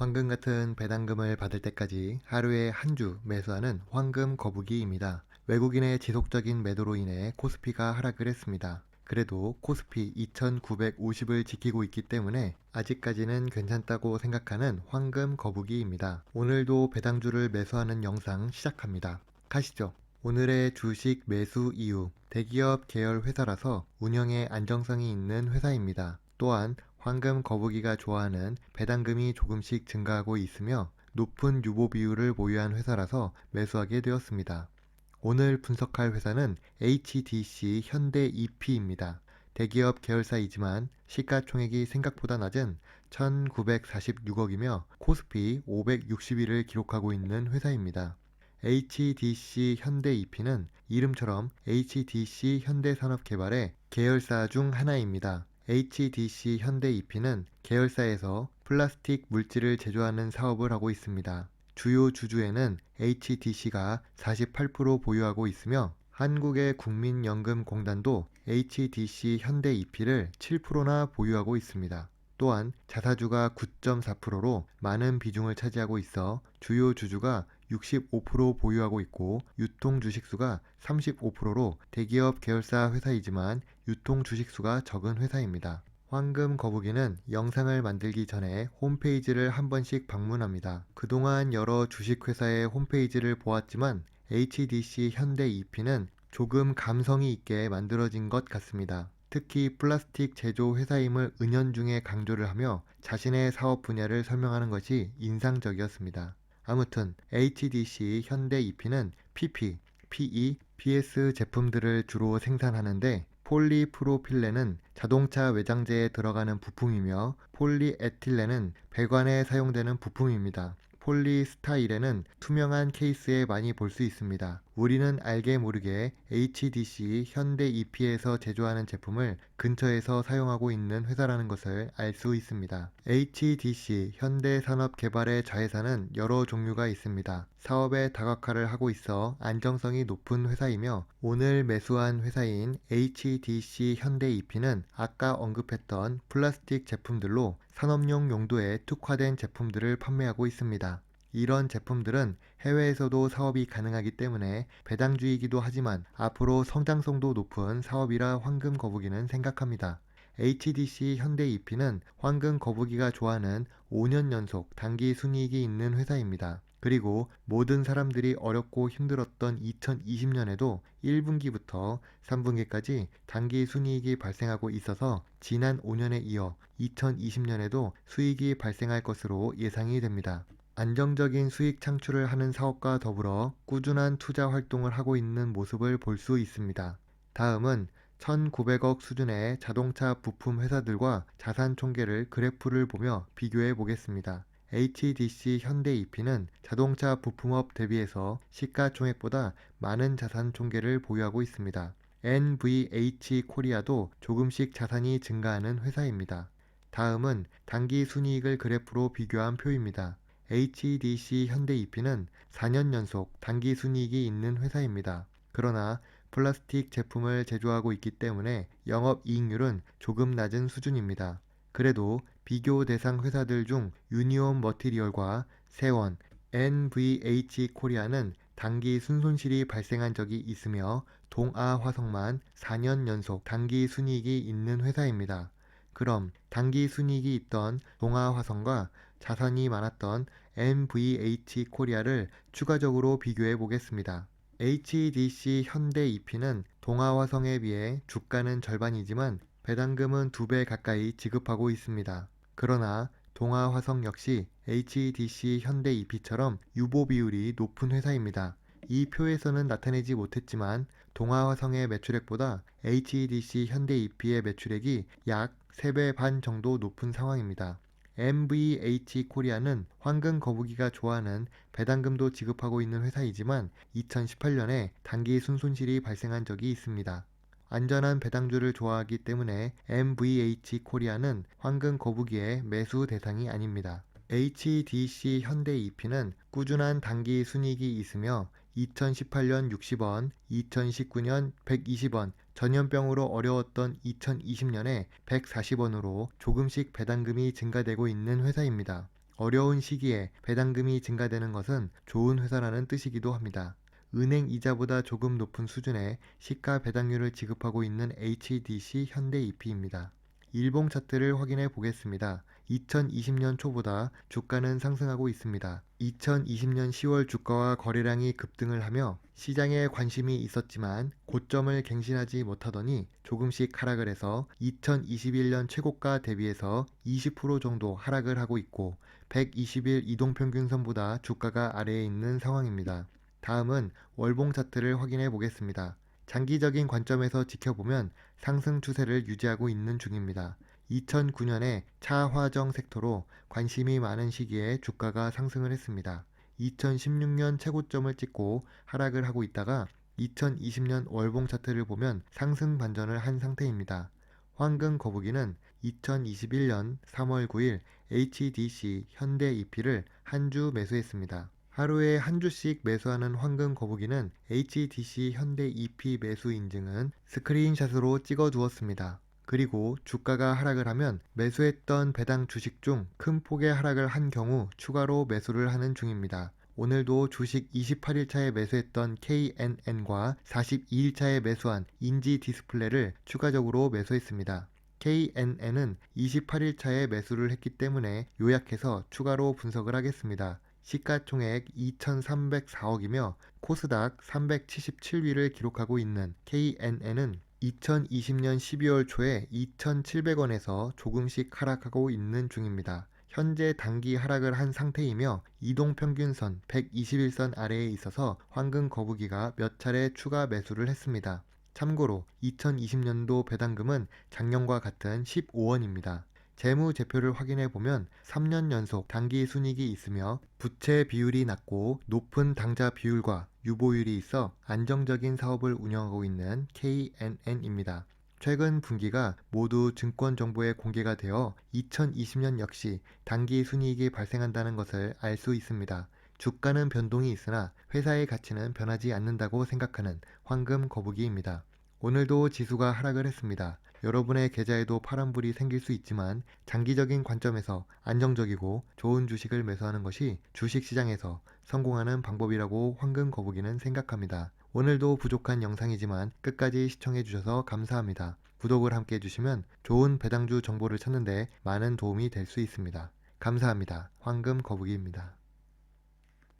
황금 같은 배당금을 받을 때까지 하루에 한 주 매수하는 황금 거북이입니다. 외국인의 지속적인 매도로 인해 코스피가 하락을 했습니다. 그래도 코스피 2950을 지키고 있기 때문에 아직까지는 괜찮다고 생각하는 황금 거북이입니다. 오늘도 배당주를 매수하는 영상 시작합니다. 가시죠. 오늘의 주식 매수 이유. 대기업 계열 회사라서 운영에 안정성이 있는 회사입니다. 또한 황금 거북이가 좋아하는 배당금이 조금씩 증가하고 있으며 높은 유보 비율을 보유한 회사라서 매수하게 되었습니다. 오늘 분석할 회사는 HDC 현대 EP입니다. 대기업 계열사이지만 시가총액이 생각보다 낮은 1946억이며 코스피 560위를 기록하고 있는 회사입니다. HDC 현대 EP는 이름처럼 HDC 현대산업개발의 계열사 중 하나입니다. HDC 현대 EP는 계열사에서 플라스틱 물질을 제조하는 사업을 하고 있습니다. 주요 주주에는 HDC가 48% 보유하고 있으며 한국의 국민연금공단도 HDC 현대 EP를 7%나 보유하고 있습니다. 또한 자사주가 9.4%로 많은 비중을 차지하고 있어 주요 주주가 65% 보유하고 있고 유통 주식수가 35%로 대기업 계열사 회사이지만 유통 주식수가 적은 회사입니다. 황금 거북이는 영상을 만들기 전에 홈페이지를 한 번씩 방문합니다. 그동안 여러 주식회사의 홈페이지를 보았지만 HDC 현대 EP는 조금 감성이 있게 만들어진 것 같습니다. 특히 플라스틱 제조 회사임을 은연중에 강조를 하며 자신의 사업 분야를 설명하는 것이 인상적이었습니다. 아무튼 HDC 현대 EP는 PP, PE, PS 제품들을 주로 생산하는데 폴리프로필렌은 자동차 외장재에 들어가는 부품이며 폴리에틸렌은 배관에 사용되는 부품입니다. 폴리스타이렌은 투명한 케이스에 많이 볼 수 있습니다. 우리는 알게 모르게 HDC 현대 EP에서 제조하는 제품을 근처에서 사용하고 있는 회사라는 것을 알 수 있습니다. HDC 현대 산업 개발의 자회사는 여러 종류가 있습니다. 사업의 다각화를 하고 있어 안정성이 높은 회사이며 오늘 매수한 회사인 HDC 현대 EP는 아까 언급했던 플라스틱 제품들로 산업용 용도에 특화된 제품들을 판매하고 있습니다. 이런 제품들은 해외에서도 사업이 가능하기 때문에 배당주이기도 하지만 앞으로 성장성도 높은 사업이라 황금 거북이는 생각합니다. HDC 현대 EP는 황금 거북이가 좋아하는 5년 연속 단기 순이익이 있는 회사입니다. 그리고 모든 사람들이 어렵고 힘들었던 2020년에도 1분기부터 3분기까지 단기 순이익이 발생하고 있어서 지난 5년에 이어 2020년에도 수익이 발생할 것으로 예상이 됩니다. 안정적인 수익 창출을 하는 사업과 더불어 꾸준한 투자 활동을 하고 있는 모습을 볼 수 있습니다. 다음은 1900억 수준의 자동차 부품 회사들과 자산 총계를 그래프를 보며 비교해 보겠습니다. HDC 현대 EP는 자동차 부품업 대비해서 시가총액보다 많은 자산 총계를 보유하고 있습니다. NVH 코리아도 조금씩 자산이 증가하는 회사입니다. 다음은 단기 순이익을 그래프로 비교한 표입니다. HDC 현대 EP는 4년 연속 단기 순이익이 있는 회사입니다. 그러나 플라스틱 제품을 제조하고 있기 때문에 영업 이익률은 조금 낮은 수준입니다. 그래도 비교 대상 회사들 중 유니온 머티리얼과 세원, NVH 코리아는 단기 순손실이 발생한 적이 있으며 동아 화성만 4년 연속 단기 순이익이 있는 회사입니다. 그럼 단기 순이익이 있던 동아화성과 자산이 많았던 NVH 코리아를 추가적으로 비교해 보겠습니다. HDC 현대 EP는 동아화성에 비해 주가는 절반이지만 배당금은 두 배 가까이 지급하고 있습니다. 그러나 동아화성 역시 HDC 현대 EP처럼 유보 비율이 높은 회사입니다. 이 표에서는 나타내지 못했지만 동아화성의 매출액보다 HDC 현대 EP의 매출액이 약 3배 반 정도 높은 상황입니다. MVH 코리아는 황금 거북이가 좋아하는 배당금도 지급하고 있는 회사이지만 2018년에 단기 순손실이 발생한 적이 있습니다. 안전한 배당주를 좋아하기 때문에 MVH 코리아는 황금 거북이의 매수 대상이 아닙니다. HDC 현대 EP는 꾸준한 단기 순이익이 있으며 2018년 60원, 2019년 120원, 전염병으로 어려웠던 2020년에 140원으로 조금씩 배당금이 증가되고 있는 회사입니다. 어려운 시기에 배당금이 증가되는 것은 좋은 회사라는 뜻이기도 합니다. 은행 이자보다 조금 높은 수준의 시가 배당률을 지급하고 있는 HDC 현대 EP입니다. 일봉 차트를 확인해 보겠습니다. 2020년 초보다 주가는 상승하고 있습니다. 2020년 10월 주가와 거래량이 급등을 하며 시장에 관심이 있었지만 고점을 갱신하지 못하더니 조금씩 하락을 해서 2021년 최고가 대비해서 20% 정도 하락을 하고 있고 120일 이동평균선보다 주가가 아래에 있는 상황입니다. 다음은 월봉 차트를 확인해 보겠습니다. 장기적인 관점에서 지켜보면 상승 추세를 유지하고 있는 중입니다. 2009년에 차화정 섹터로 관심이 많은 시기에 주가가 상승을 했습니다. 2016년 최고점을 찍고 하락을 하고 있다가 2020년 월봉 차트를 보면 상승 반전을 한 상태입니다. 황금 거북이는 2021년 3월 9일 HDC 현대 EP를 한 주 매수했습니다. 하루에 한 주씩 매수하는 황금 거북이는 HDC 현대 EP 매수 인증은 스크린샷으로 찍어 두었습니다. 그리고 주가가 하락을 하면 매수했던 배당 주식 중 큰 폭의 하락을 한 경우 추가로 매수를 하는 중입니다. 오늘도 주식 28일차에 매수했던 KNN과 42일차에 매수한 인지 디스플레이를 추가적으로 매수했습니다. KNN은 28일차에 매수를 했기 때문에 요약해서 추가로 분석을 하겠습니다. 시가총액 2,304억이며 코스닥 377위를 기록하고 있는 KNN은 2020년 12월 초에 2,700원에서 조금씩 하락하고 있는 중입니다. 현재 단기 하락을 한 상태이며 이동평균선 121선 아래에 있어서 황금 거북이가 몇 차례 추가 매수를 했습니다. 참고로 2020년도 배당금은 작년과 같은 15원입니다. 재무 제표를 확인해 보면 3년 연속 단기 순이익이 있으며 부채 비율이 낮고 높은 당자 비율과 유보율이 있어 안정적인 사업을 운영하고 있는 KNN입니다. 최근 분기가 모두 증권 정보에 공개가 되어 2020년 역시 단기 순이익이 발생한다는 것을 알 수 있습니다. 주가는 변동이 있으나 회사의 가치는 변하지 않는다고 생각하는 황금 거북이입니다. 오늘도 지수가 하락을 했습니다. 여러분의 계좌에도 파란불이 생길 수 있지만 장기적인 관점에서 안정적이고 좋은 주식을 매수하는 것이 주식시장에서 성공하는 방법이라고 황금 거북이는 생각합니다. 오늘도 부족한 영상이지만 끝까지 시청해 주셔서 감사합니다. 구독을 함께 해주시면 좋은 배당주 정보를 찾는데 많은 도움이 될 수 있습니다. 감사합니다. 황금 거북이입니다.